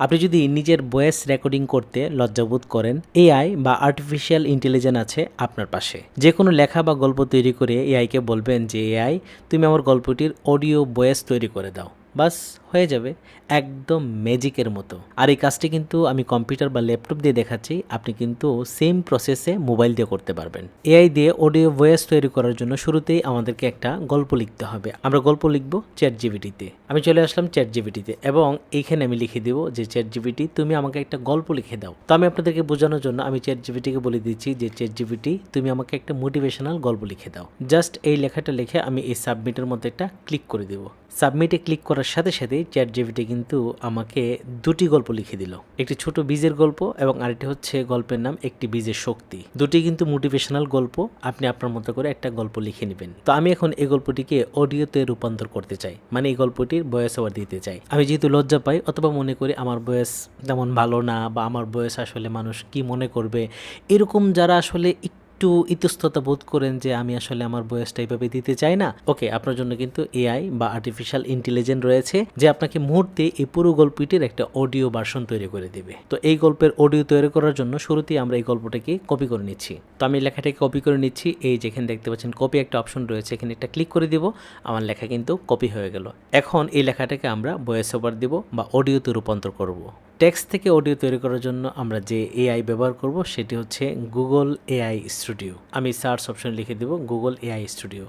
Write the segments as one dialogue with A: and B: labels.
A: আপনি যদি নিজের ভয়েস রেকর্ডিং করতে লজ্জাবোধ করেন, এআই বা আর্টিফিশিয়াল ইন্টেলিজেন্স আছে আপনার পাশে। যে কোনো লেখা বা গল্প তৈরি করে এআইকে বলবেন যে, এআই, তুমি আমার গল্পটির অডিও ভয়েস তৈরি করে দাও। বাস, হয়ে যাবে। একদম ম্যাজিকের মতো। আর এই কাজটি কিন্তু আমি কম্পিউটার বা ল্যাপটপ দিয়ে দেখাচ্ছি। আপনি কিন্তু সেম প্রসেসে মোবাইল দিয়ে করতে পারবেন। এআই দিয়ে অডিও ভয়েস তৈরি করার জন্য শুরুতেই আমাদেরকে একটা গল্প লিখতে হবে। আমরা গল্প লিখব চ্যাট জিবিটিতে আমি চলে আসলাম চ্যাট জিবিটিতে এবং এইখানে আমি লিখে দিব যে চ্যাট জিবিটি তুমি আমাকে একটা গল্প লিখে দাও। তো আমি আপনাদেরকে বোঝানোর জন্য আমি চ্যাট জিবিটিকে বলে দিচ্ছি যে চ্যাট জিবিটি তুমি আমাকে একটা মোটিভেশনাল গল্প লিখে দাও। জাস্ট এই লেখাটা লিখে আমি এই সাবমিটের মধ্যে একটা ক্লিক করে দেবো। সাবমিটে ক্লিক করার সাথে সাথে চ্যাট জিবিটি কিন্তু আমাকে দুটি গল্প লিখে দিল। একটি ছোট বীজের গল্প এবং আরেকটি হচ্ছে গল্পের নাম একটি বীজের শক্তি। দুটি কিন্তু মোটিভেশনাল গল্প, আপনি আপনার মতো করে একটা গল্প লিখে নেবেন। তো আমি এখন এই গল্পটিকে অডিওতে রূপান্তর করতে চাই মানে এই গল্পটির বয়স ওভার দিতে চাই। আমি যেহেতু লজ্জা পাই, অথবা মনে করি আমার বয়স তেমন ভালো না বা আমার বয়স আসলে মানুষ কি মনে করবে, এরকম যারা আসলে একটু ইতস্ততা বোধ করেন যে আমি আসলে আমার বয়সটা এইভাবে দিতে চাই না। ওকে, আপনার জন্য কিন্তু এআই বা আর্টিফিশিয়াল ইন্টেলিজেন্স রয়েছে, যে আপনাকে মুহূর্তে এই পুরো গল্পটির একটা অডিও ভার্সন তৈরি করে দিবে। তো এই গল্পের অডিও তৈরি করার জন্য শুরুতেই আমরা এই গল্পটাকে কপি করে নিচ্ছি। তো আমি লেখাটাকে কপি করে নিচ্ছি। এই যেখানে দেখতে পাচ্ছেন কপি একটা অপশন রয়েছে, এখানে একটা ক্লিক করে দিব। আমার লেখা কিন্তু কপি হয়ে গেল। এখন এই লেখাটাকে আমরা ভয়েস ওভার দিব বা অডিওতে রূপান্তর করব। টেক্সট থেকে অডিও তৈরি করার জন্য আমরা যে এআই ব্যবহার করব, সেটি হচ্ছে গুগল এআই স্টুডিও আমি সার্চ অপশন লিখে দেব গুগল এআই স্টুডিও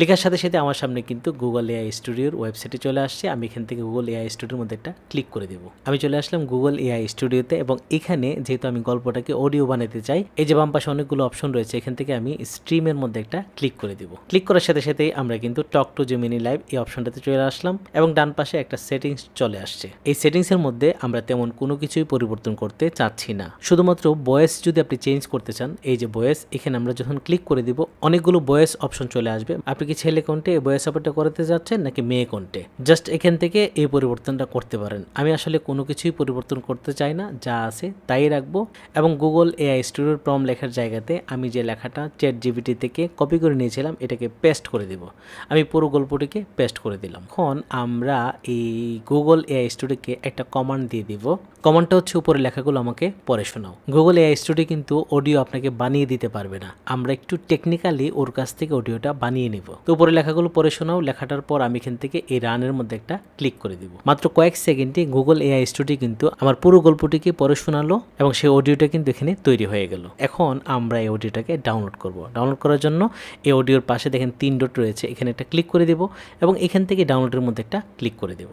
A: লেখার সাথে সাথে আমার সামনে কিন্তু গুগল এআই স্টুডিওর ওয়েবসাইটে চলে আসছে। আমি এখান থেকে গুগল এআই স্টুডিওর মধ্যে একটা ক্লিক করে দেব। আমি চলে আসলাম গুগল এআই স্টুডিওতে এবং এখানে যেহেতু আমি গল্পটাকে অডিও বানাতে চাই, এই যে বাম পাশে অনেকগুলো অপশন রয়েছে, এখান থেকে আমি স্ট্রিমের মধ্যে একটা ক্লিক করে দেব। ক্লিক করার সাথে সাথেই আমরা কিন্তু টক টু জেমিনি লাইভ এই অপশনটাতে চলে আসলাম এবং ডান পাশে একটা সেটিংস চলে আসছে। এই সেটিংসের মধ্যে আমরা তেমন কোনো কিছুই পরিবর্তন করতে চাচ্ছি না। শুধুমাত্র বয়েস যদি আপনি চেঞ্জ করতে চান, এই যে বয়েস, এখানে আমরা যখন ক্লিক করে দিব, অনেকগুলো বয়েস অপশন চলে আসবে। আপনি কি ছেলে কোনটে এই বয়েস অপারটা করতে যাচ্ছেন, নাকি মেয়ে কোনটে জাস্ট এখান থেকে এই পরিবর্তনটা করতে পারেন। আমি আসলে কোনো কিছুই পরিবর্তন করতে চাই না, যা আছে তাই রাখব। এবং গুগল এআই স্টুডিওর প্রম লেখার জায়গাতে আমি যে লেখাটা চ্যাট জিবিটি থেকে কপি করে নিয়েছিলাম, এটাকে পেস্ট করে দিব। আমি পুরো গল্পটিকে পেস্ট করে দিলাম। এখন আমরা এই গুগল এআই স্টুডিওকে একটা কমান্ড দিয়ে দিব। কমান্ডটা হচ্ছে উপরে লেখাগুলো আমাকে পড়ে শোনাও। গুগল এআই স্টুডিও কিন্তু অডিও আপনাকে বানিয়ে দিতে পারবে না। আমরা একটু টেকনিক্যালি ওর কাছ থেকে অডিওটা বানিয়ে নিব। তো উপরে লেখাগুলো পড়ে শোনাও, লেখাটার পর আমি এখান থেকে এই রানের মধ্যে একটা ক্লিক করে দিব। মাত্র কয়েক সেকেন্ডে গুগল এআই স্টুডিও কিন্তু আমার পুরো গল্পটিকে পড়ে শোনালো এবং সেই অডিওটা কিন্তু এখানে তৈরি হয়ে গেল। এখন আমরা এই অডিওটাকে ডাউনলোড করব। ডাউনলোড করার জন্য এই অডিওর পাশে দেখেন তিন ডট রয়েছে। এখানে একটা ক্লিক করে দেব এবং এখান থেকে ডাউনলোডের মধ্যে একটা ক্লিক করে দেব।